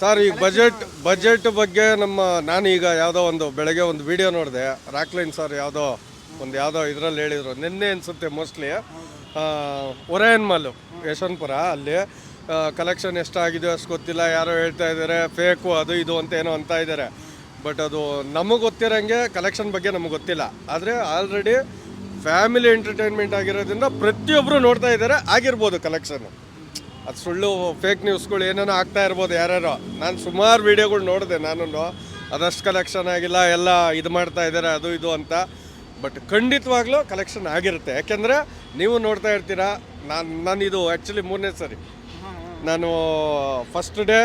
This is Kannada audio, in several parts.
ಸರ್, ಈಗ ಬಜೆಟ್ ಬಜೆಟ್ ಬಗ್ಗೆ ನಮ್ಮ ನಾನೀಗ ಯಾವುದೋ ಒಂದು ಬೆಳಗ್ಗೆ ಒಂದು ವಿಡಿಯೋ ನೋಡಿದೆ. ರಾಕ್ಲೈನ್ ಸರ್ ಯಾವುದೋ ಒಂದು ಯಾವುದೋ ಇದರಲ್ಲಿ ಹೇಳಿದರು. ನಿನ್ನೆ ಅನಿಸುತ್ತೆ ಮೋಸ್ಟ್ಲಿ ಒರಯನ್ ಮಾಲು ಯಶವಂತಪುರ ಅಲ್ಲಿ. ಕಲೆಕ್ಷನ್ ಎಷ್ಟಾಗಿದೆಯೋ ಅಷ್ಟು ಗೊತ್ತಿಲ್ಲ. ಯಾರೋ ಹೇಳ್ತಾ ಇದ್ದಾರೆ ಫೇಕು ಅದು ಇದು ಅಂತ ಏನೋ ಅಂತ ಇದ್ದಾರೆ. ಬಟ್ ಅದು ನಮಗೆ ಗೊತ್ತಿರೋಂಗೆ ಕಲೆಕ್ಷನ್ ಬಗ್ಗೆ ನಮಗೆ ಗೊತ್ತಿಲ್ಲ. ಆದರೆ ಆಲ್ರೆಡಿ ಫ್ಯಾಮಿಲಿ ಎಂಟರ್ಟೈನ್ಮೆಂಟ್ ಆಗಿರೋದ್ರಿಂದ ಪ್ರತಿಯೊಬ್ಬರು ನೋಡ್ತಾ ಇದ್ದಾರೆ, ಆಗಿರ್ಬೋದು ಕಲೆಕ್ಷನ್ ಅದು ಸುಳ್ಳು ಫೇಕ್ ನ್ಯೂಸ್ಗಳು ಏನೇನೋ ಆಗ್ತಾ ಇರ್ಬೋದು ಯಾರ್ಯಾರೋ. ನಾನು ಸುಮಾರು ವೀಡಿಯೋಗಳು ನೋಡಿದೆ ನಾನು ಅದಷ್ಟು ಕಲೆಕ್ಷನ್ ಆಗಿಲ್ಲ, ಎಲ್ಲ ಇದು ಮಾಡ್ತಾ ಇದ್ದಾರೆ ಅದು ಇದು ಅಂತ. ಬಟ್ ಖಂಡಿತವಾಗ್ಲೂ ಕಲೆಕ್ಷನ್ ಆಗಿರುತ್ತೆ. ಯಾಕೆಂದರೆ ನೀವು ನೋಡ್ತಾ ಇರ್ತೀರಾ, ನಾನು ನಾನು ಇದು ಆ್ಯಕ್ಚುಲಿ ಮೂರನೇ ಸರಿ. ನಾನು ಫಸ್ಟ್ ಡೇ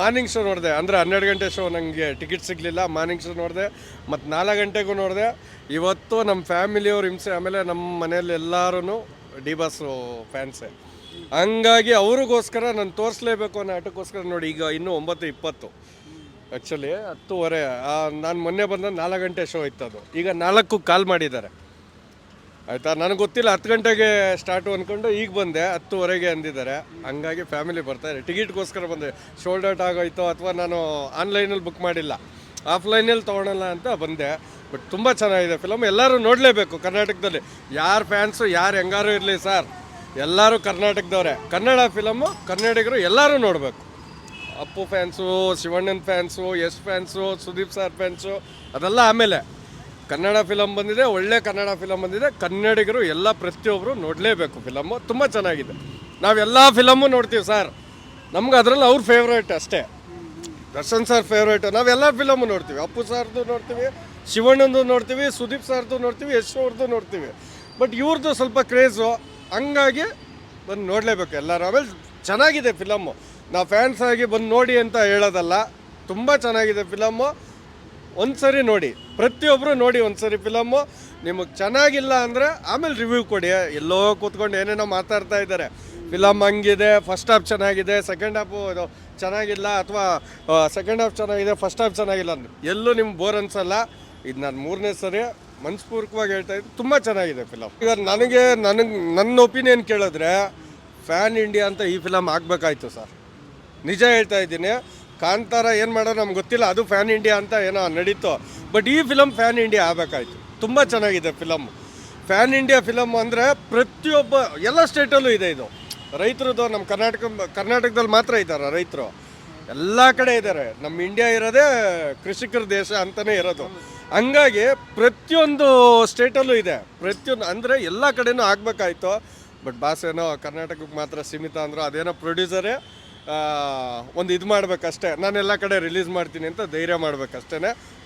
ಮಾರ್ನಿಂಗ್ ಶೋ ನೋಡಿದೆ. ಅಂದರೆ ಹನ್ನೆರಡು ಗಂಟೆ ಶೋ ನನಗೆ ಟಿಕೆಟ್ ಸಿಗಲಿಲ್ಲ ಮಾರ್ನಿಂಗ್ ಶೋ ನೋಡಿದೆ. ಮತ್ತು ನಾಲ್ಕು ಗಂಟೆಗೂ ನೋಡಿದೆ. ಇವತ್ತು ನಮ್ಮ ಫ್ಯಾಮಿಲಿಯವ್ರು ಹಿಂಸೆ, ಆಮೇಲೆ ನಮ್ಮ ಮನೆಯಲ್ಲಿ ಎಲ್ಲರೂ ಡಿ ಬಾಸು ಫ್ಯಾನ್ಸೇ ಹಂಗಾಗಿ ಅವ್ರಿಗೋಸ್ಕರ ನಾನು ತೋರಿಸ್ಲೇಬೇಕು ಅನ್ನೋ ಆಟಕ್ಕೋಸ್ಕರ ನೋಡಿ, ಈಗ ಇನ್ನೂ ಒಂಬತ್ತು ಇಪ್ಪತ್ತು. ಆ್ಯಕ್ಚುಲಿ ಹತ್ತುವರೆ ನಾನು ಮೊನ್ನೆ ಬಂದ ನಾಲ್ಕು ಗಂಟೆ ಶೋ ಇತ್ತು ಅದು. ಈಗ ನಾಲ್ಕು ಕಾಲ್ ಮಾಡಿದ್ದಾರೆ. ಆಯಿತಾ? ನನಗೆ ಗೊತ್ತಿಲ್ಲ, ಹತ್ತು ಗಂಟೆಗೆ ಸ್ಟಾರ್ಟು ಅಂದ್ಕೊಂಡು ಈಗ ಬಂದೆ, ಹತ್ತುವರೆಗೆ ಅಂದಿದ್ದಾರೆ. ಹಂಗಾಗಿ ಫ್ಯಾಮಿಲಿ ಬರ್ತಾರೆ ಟಿಕೆಟ್ಗೋಸ್ಕರ ಬಂದೆ. ಶೋಲ್ಡ್ ಔಟ್ ಆಗೋಯ್ತು ಅಥವಾ ನಾನು ಆನ್ಲೈನಲ್ಲಿ ಬುಕ್ ಮಾಡಿಲ್ಲ. ಆಫ್ಲೈನಲ್ಲಿ ತೊಗೊಳಲ್ಲ ಅಂತ ಬಂದೆ. ಬಟ್ ತುಂಬ ಚೆನ್ನಾಗಿದೆ ಫಿಲಮ್ ಎಲ್ಲರೂ ನೋಡಲೇಬೇಕು ಕರ್ನಾಟಕದಲ್ಲಿ. ಯಾರು ಫ್ಯಾನ್ಸು ಯಾರು ಹೆಂಗಾರು ಇರಲಿ ಸರ್ ಎಲ್ಲರೂ ಕರ್ನಾಟಕದವರೇ. ಕನ್ನಡ ಫಿಲಮ್ಮು ಕನ್ನಡಿಗರು ಎಲ್ಲರೂ ನೋಡಬೇಕು. Appu fans ಶಿವಣ್ಣನ fans Yash fans Sudeep sir fans ಅದೆಲ್ಲ ಆಮೇಲೆ. ಕನ್ನಡ ಫಿಲಮ್ ಬಂದಿದೆ, ಒಳ್ಳೆ ಕನ್ನಡ ಫಿಲಮ್ ಬಂದಿದೆ. ಕನ್ನಡಿಗರು ಎಲ್ಲ ಪ್ರತಿಯೊಬ್ಬರು ನೋಡಲೇಬೇಕು ಫಿಲಮ್ಮು ತುಂಬ ಚೆನ್ನಾಗಿದೆ. ನಾವೆಲ್ಲ ಫಿಲಮ್ಮು ನೋಡ್ತೀವಿ ಸರ್ ನಮ್ಗೆ ಅದರಲ್ಲಿ ಅವ್ರ ಫೇವ್ರೇಟ್ ಅಷ್ಟೇ. ದರ್ಶನ್ ಸರ್ ಫೇವ್ರೇಟ್ ನಾವೆಲ್ಲ ಫಿಲಮು ನೋಡ್ತೀವಿ. ಅಪ್ಪು ಸರ್ದು ನೋಡ್ತೀವಿ, ಶಿವಣ್ಣಂದು ನೋಡ್ತೀವಿ, ಸುದೀಪ್ ಸಾರ್ದು ನೋಡ್ತೀವಿ, ಯಶ್ ಅವ್ರದ್ದು ನೋಡ್ತೀವಿ. ಬಟ್ ಇವ್ರದ್ದು ಸ್ವಲ್ಪ ಕ್ರೇಜು ಹಂಗಾಗಿ ಬಂದು ನೋಡಲೇಬೇಕು. ಎಲ್ಲರೂ ಆಮೇಲೆ ಚೆನ್ನಾಗಿದೆ ಫಿಲಮ್ಮು ನಾವು ಫ್ಯಾನ್ಸ್ ಆಗಿ ಬಂದು ನೋಡಿ ಅಂತ ಹೇಳೋದಲ್ಲ, ತುಂಬ ಚೆನ್ನಾಗಿದೆ ಫಿಲಮ್ಮು ಒಂದ್ಸರಿ ನೋಡಿ ಪ್ರತಿಯೊಬ್ಬರು ನೋಡಿ ಒಂದ್ಸರಿ ಫಿಲಮ್ಮು ನಿಮಗೆ ಚೆನ್ನಾಗಿಲ್ಲ ಅಂದರೆ ಆಮೇಲೆ ರಿವ್ಯೂ ಕೊಡಿ. ಎಲ್ಲೋ ಕೂತ್ಕೊಂಡು ಏನೇನೋ ಮಾತಾಡ್ತಾ ಇದ್ದಾರೆ. ಫಿಲಮ್ ಹಂಗಿದೆ ಫಸ್ಟ್ ಹಾಫ್ ಚೆನ್ನಾಗಿದೆ ಸೆಕೆಂಡ್ ಹಾಫು ಇದು ಚೆನ್ನಾಗಿಲ್ಲ ಅಥವಾ ಸೆಕೆಂಡ್ ಹಾಫ್ ಚೆನ್ನಾಗಿದೆ ಫಸ್ಟ್ ಹಾಫ್ ಚೆನ್ನಾಗಿಲ್ಲ ಎಲ್ಲೂ ನಿಮ್ಗೆ ಬೋರ್ ಅನ್ಸಲ್ಲ. ಇದು ನಾನು ಮೂರನೇ ಸರಿ ಮನಸ್ಪೂರ್ವಕವಾಗಿ ಹೇಳ್ತಾ ಇದ್ದೀನಿ ತುಂಬ ಚೆನ್ನಾಗಿದೆ ಫಿಲಮ್ ಈಗ ನನಗೆ ನನಗೆ ನನ್ನ ಒಪಿನಿಯನ್ ಕೇಳಿದ್ರೆ ಫ್ಯಾನ್ ಇಂಡಿಯಾ ಅಂತ ಈ ಫಿಲಮ್ ಆಗಬೇಕಾಯ್ತು ಸರ್ ನಿಜ ಹೇಳ್ತಾ ಇದ್ದೀನಿ. ಕಾಂತಾರ ಏನು ಮಾಡೋ ನಮ್ಗೆ ಗೊತ್ತಿಲ್ಲ. ಅದು ಫ್ಯಾನ್ ಇಂಡಿಯಾ ಅಂತ ಏನೋ ನಡೀತು. ಬಟ್ ಈ ಫಿಲಮ್ ಫ್ಯಾನ್ ಇಂಡಿಯಾ ಆಗಬೇಕಾಯ್ತು. ತುಂಬ ಚೆನ್ನಾಗಿದೆ ಫಿಲಮ್ ಫ್ಯಾನ್ ಇಂಡಿಯಾ ಫಿಲಮ್ ಅಂದರೆ ಪ್ರತಿಯೊಬ್ಬ ಎಲ್ಲ ಸ್ಟೇಟಲ್ಲೂ ಇದೆ ಇದು. ರೈತರದ್ದು ನಮ್ಮ ಕರ್ನಾಟಕ, ಕರ್ನಾಟಕದಲ್ಲಿ ಮಾತ್ರ ಇದ್ದಾರೆ ರೈತರು. ಎಲ್ಲ ಕಡೆ ಇದ್ದಾರೆ. ನಮ್ಮ ಇಂಡಿಯಾ ಇರೋದೇ ಕೃಷಿಕರ ದೇಶ ಅಂತಲೇ ಇರೋದು. ಹಂಗಾಗಿ ಪ್ರತಿಯೊಂದು ಸ್ಟೇಟಲ್ಲೂ ಇದೆ. ಪ್ರತಿಯೊಂದು ಅಂದರೆ ಎಲ್ಲ ಕಡೆನೂ ಆಗಬೇಕಾಯ್ತು. ಬಟ್ ಬಾಸ್ ಏನೋ ಕರ್ನಾಟಕಕ್ಕೆ ಮಾತ್ರ ಸೀಮಿತ ಅಂದರು ಅದೇನೋ ಪ್ರೊಡ್ಯೂಸರೇ ಒಂದು ಇದು ಮಾಡಬೇಕಷ್ಟೇ. ನಾನು ಎಲ್ಲ ಕಡೆ ರಿಲೀಸ್ ಮಾಡ್ತೀನಿ ಅಂತ ಧೈರ್ಯ ಮಾಡಬೇಕಷ್ಟೇ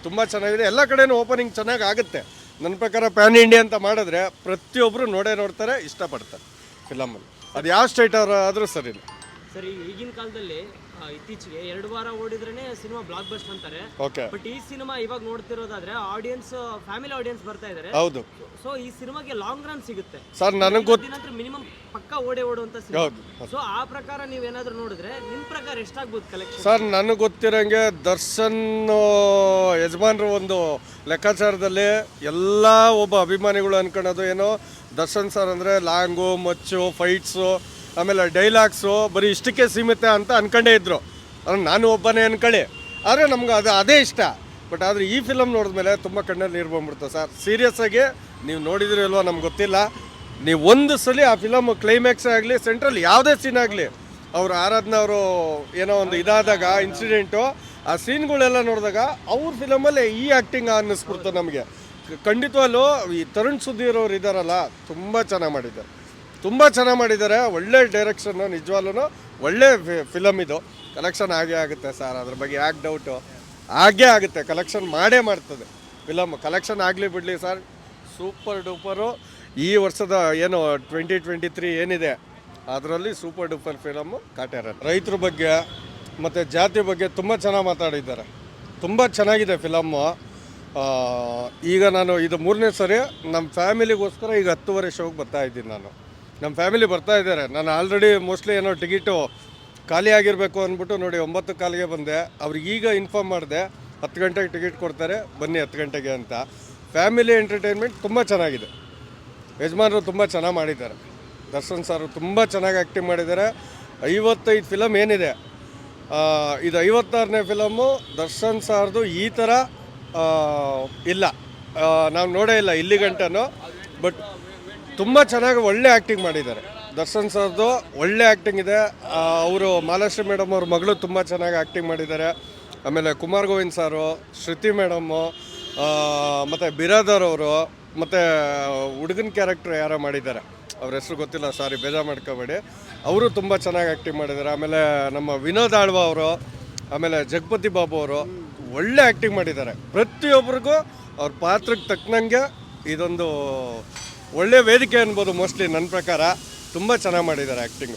ತುಂಬ ಚೆನ್ನಾಗಿದೆ. ಎಲ್ಲ ಕಡೆನೂ ಓಪನಿಂಗ್ ಚೆನ್ನಾಗಿ ಆಗುತ್ತೆ. ನನ್ನ ಪ್ರಕಾರ ಪ್ಯಾನ್ ಇಂಡಿಯಾ ಅಂತ ಮಾಡಿದ್ರೆ ಪ್ರತಿಯೊಬ್ಬರು ನೋಡೇ ನೋಡ್ತಾರೆ, ಇಷ್ಟಪಡ್ತಾರೆ. ಫಿಲಮಲ್ಲಿ ಅದು ಯಾವ ಸ್ಟೇಟ್ ಆದರೂ ಸರಿನೇ. ಸರಿ ಈಗಿನ ಕಾಲದಲ್ಲಿ ಆ, ಇತ್ತೀಚೆಗೆ ಎರಡು ವಾರ ಓಡಿದ್ರೇನೆ ಸಿನಿಮಾ ಬ್ಲಾಕ್ ಬಸ್ಟ್ ಅಂತಾರೆ. ಓಕೆ ಬಟ್ ಈ ಸಿನಿಮಾ ಇವಾಗ ನೋಡ್ತಿರೋದಾದ್ರೆ ಆಡಿಯನ್ಸ್ ಫ್ಯಾಮಿಲಿ ಆಡಿಯನ್ಸ್ ಬರ್ತಾ ಇದಾರೆ. ಹೌದು. ಸೊ ಈ ಸಿನಿಮಾಗೆ ಲಾಂಗ್ ರನ್ ಸಿಗುತ್ತೆ. ಸರ್ ನನಗೆ ಗೊತ್ತು ಮಿನಿಮಮ್ ಪಕ್ಕ ಓಡೆ ಓಡುವಂತ ಸಿನಿಮಾ. ಸೊ ಆ ಪ್ರಕಾರ ನೀವೇನಾದ್ರೂ ನೋಡಿದ್ರೆ ನಿಮ್ ಪ್ರಕಾರ ಎಷ್ಟಾಗ್ಬೋದು ಕಲೆಕ್ಷನ್ ಸರ್ ನನಗೆ ಗೊತ್ತಿರೋಂಗೆ ದರ್ಶನ್ ಯಜಮಾನ್ರು ಒಂದು ಲೆಕ್ಕಾಚಾರದಲ್ಲಿ ಎಲ್ಲ ಒಬ್ಬ ಅಭಿಮಾನಿಗಳು ಅನ್ಕೊಳ್ಳೋದು ಏನೋ? ದರ್ಶನ್ ಸರ್ ಅಂದರೆ ಲಾಂಗು ಮಚ್ಚು ಫೈಟ್ಸು ಆಮೇಲೆ ಡೈಲಾಗ್ಸು, ಬರೀ ಇಷ್ಟಕ್ಕೆ ಸೀಮಿತ ಅಂತ ಅನ್ಕೊಂಡೇ ಇದ್ದರು ನಾನು ಒಬ್ಬನೇ ಅನ್ಕೊಳ್ಳಿ. ಆದರೆ ನಮ್ಗೆ ಅದು ಅದೇ ಇಷ್ಟ. ಬಟ್ ಆದರೆ ಈ ಫಿಲಮ್ ನೋಡಿದ್ಮೇಲೆ ತುಂಬ ಕಣ್ಣಲ್ಲಿ ನೀರು ಬಂದ್ಬಿಡ್ತು ಸರ್. ಸೀರಿಯಸ್ ಆಗಿ ನೀವು ನೋಡಿದ್ರಿ ಇಲ್ವೋ ನಮ್ಗೆ ಗೊತ್ತಿಲ್ಲ. ನೀವು ಒಂದು ಸಲ ಆ ಫಿಲಮ್ ಕ್ಲೈಮ್ಯಾಕ್ಸ್ ಆಗಲಿ ಸೆಂಟ್ರಲ್ ಯಾವುದೇ ಸೀನ್ ಆಗಲಿ, ಅವ್ರು ಆರಾಧನಾ ಅವರು ಏನೋ ಒಂದು ಇದಾದಾಗ ಇನ್ಸಿಡೆಂಟು ಆ ಸೀನ್ಗಳೆಲ್ಲ ನೋಡಿದಾಗ ಅವ್ರ ಫಿಲಮಲ್ಲೇ ಈ ಆ್ಯಕ್ಟಿಂಗ್ ಅನ್ನಿಸ್ಬಿಡ್ತು ನಮಗೆ. ಖಂಡಿತವಲ್ಲೂ ಈ ತರುಣ್ ಸುಧೀರ್ ಇರೋರು ಇದ್ದಾರಲ್ಲ ತುಂಬ ಚೆನ್ನಾಗಿ ಮಾಡಿದ್ದಾರೆ. ತುಂಬ ಚೆನ್ನಾಗಿ ಮಾಡಿದ್ದಾರೆ. ಒಳ್ಳೆ ಡೈರೆಕ್ಷನ್ನು ನಿಜವಾಗ್ಲೂ ಒಳ್ಳೆ ಫಿಲಮ್ ಇದು. ಕಲೆಕ್ಷನ್ ಆಗೇ ಆಗುತ್ತೆ ಸರ್. ಅದ್ರ ಬಗ್ಗೆ ಯಾಕೆ ಡೌಟು ಆಗೇ ಆಗುತ್ತೆ. ಕಲೆಕ್ಷನ್ ಮಾಡೇ ಮಾಡ್ತದೆ ಫಿಲಮ್ ಕಲೆಕ್ಷನ್ ಆಗಲಿ ಬಿಡಲಿ ಸರ್. ಸೂಪರ್ ಡೂಪರು ಈ ವರ್ಷದ ಏನು ಟ್ವೆಂಟಿ ಟ್ವೆಂಟಿ ತ್ರೀ ಏನಿದೆ, ಅದರಲ್ಲಿ ಸೂಪರ್ ಡೂಪರ್ ಫಿಲಮ್ಮು ಕಾಟ್ಯಾರ ರೈತರ ಬಗ್ಗೆ ಮತ್ತು ಜಾತಿ ಬಗ್ಗೆ ತುಂಬ ಚೆನ್ನಾಗಿ ಮಾತಾಡಿದ್ದಾರೆ. ತುಂಬ ಚೆನ್ನಾಗಿದೆ ಫಿಲಮ್ಮು ಈಗ ನಾನು ಇದು ಮೂರನೇ ಸರಿ ನಮ್ಮ ಫ್ಯಾಮಿಲಿಗೋಸ್ಕರ ಈಗ ಹತ್ತುವರೆ ಶೋಗೆ ಬರ್ತಾ ಇದ್ದೀನಿ ನಾನು. ನಮ್ಮ ಫ್ಯಾಮಿಲಿ ಬರ್ತಾ ಇದ್ದಾರೆ. ನಾನು ಆಲ್ರೆಡಿ ಮೋಸ್ಟ್ಲಿ ಏನೋ ಟಿಕೆಟು ಖಾಲಿ ಆಗಿರಬೇಕು ಅಂದ್ಬಿಟ್ಟು ನೋಡಿ ಒಂಬತ್ತು ಕಾಲಿಗೆ ಬಂದೆ. ಅವ್ರಿಗೆ ಈಗ ಇನ್ಫಾರ್ಮ್ ಮಾಡಿದೆ, ಹತ್ತು ಗಂಟೆಗೆ ಟಿಕೆಟ್ ಕೊಡ್ತಾರೆ, ಬನ್ನಿ ಹತ್ತು ಗಂಟೆಗೆ ಅಂತ. ಫ್ಯಾಮಿಲಿ ಎಂಟರ್ಟೈನ್ಮೆಂಟ್ ತುಂಬ ಚೆನ್ನಾಗಿದೆ. ಯಜಮಾನರು ತುಂಬ ಚೆನ್ನಾಗಿ ಮಾಡಿದ್ದಾರೆ. ದರ್ಶನ್ ಸರ್ ತುಂಬ ಚೆನ್ನಾಗಿ ಆ್ಯಕ್ಟಿಂಗ್ ಮಾಡಿದ್ದಾರೆ. ಐವತ್ತೈದು ಫಿಲಮ್ ಏನಿದೆ? ಇದು ಐವತ್ತಾರನೇ ಫಿಲಮ್ಮು ದರ್ಶನ್ ಸಾರ್ದು ಈ ಥರ ಇಲ್ಲ. ನಾವು ನೋಡೇ ಇಲ್ಲ, ಇಲ್ಲಿ ಗಂಟನೂ. ಬಟ್ ತುಂಬ ಚೆನ್ನಾಗಿ ಒಳ್ಳೆ ಆ್ಯಕ್ಟಿಂಗ್ ಮಾಡಿದ್ದಾರೆ. ದರ್ಶನ್ ಸರ್ದು ಒಳ್ಳೆ ಆ್ಯಕ್ಟಿಂಗ್ ಇದೆ. ಅವರು ಮಾಲಾಶ್ರೀ ಮೇಡಮ್ ಅವ್ರ ಮಗಳು ತುಂಬ ಚೆನ್ನಾಗಿ ಆ್ಯಕ್ಟಿಂಗ್ ಮಾಡಿದ್ದಾರೆ. ಆಮೇಲೆ ಕುಮಾರ್ ಗೋವಿಂದ್ ಸಾರು, ಶ್ರುತಿ ಮೇಡಮ್ಮು ಮತ್ತು ಬಿರಾದರ್ ಅವರು, ಮತ್ತು ಹುಡುಗನ ಕ್ಯಾರೆಕ್ಟರ್ ಯಾರೋ ಮಾಡಿದ್ದಾರೆ. ಅವ್ರ ಹೆಸರು ಗೊತ್ತಿಲ್ಲ ಸಾರಿ ಬೇಜಾರು ಮಾಡ್ಕೋಬೇಡಿ. ಅವರು ತುಂಬ ಚೆನ್ನಾಗಿ ಆ್ಯಕ್ಟಿಂಗ್ ಮಾಡಿದ್ದಾರೆ. ಆಮೇಲೆ ನಮ್ಮ ವಿನೋದ್ ಆಳ್ವ ಅವರು, ಆಮೇಲೆ ಜಗಪತಿ ಬಾಬು ಅವರು ಒಳ್ಳೆ ಆ್ಯಕ್ಟಿಂಗ್ ಮಾಡಿದ್ದಾರೆ. ಪ್ರತಿಯೊಬ್ಬರಿಗೂ ಅವ್ರ ಪಾತ್ರಕ್ಕೆ ತಕ್ಕನಂಗೆ ಇದೊಂದು ಒಳ್ಳೆ ವೇದಿಕೆ ಅನ್ಬೋದು ಮೋಸ್ಟ್ಲಿ ನನ್ನ ಪ್ರಕಾರ. ತುಂಬ ಚೆನ್ನಾಗಿ ಮಾಡಿದ್ದಾರೆ ಆ್ಯಕ್ಟಿಂಗ್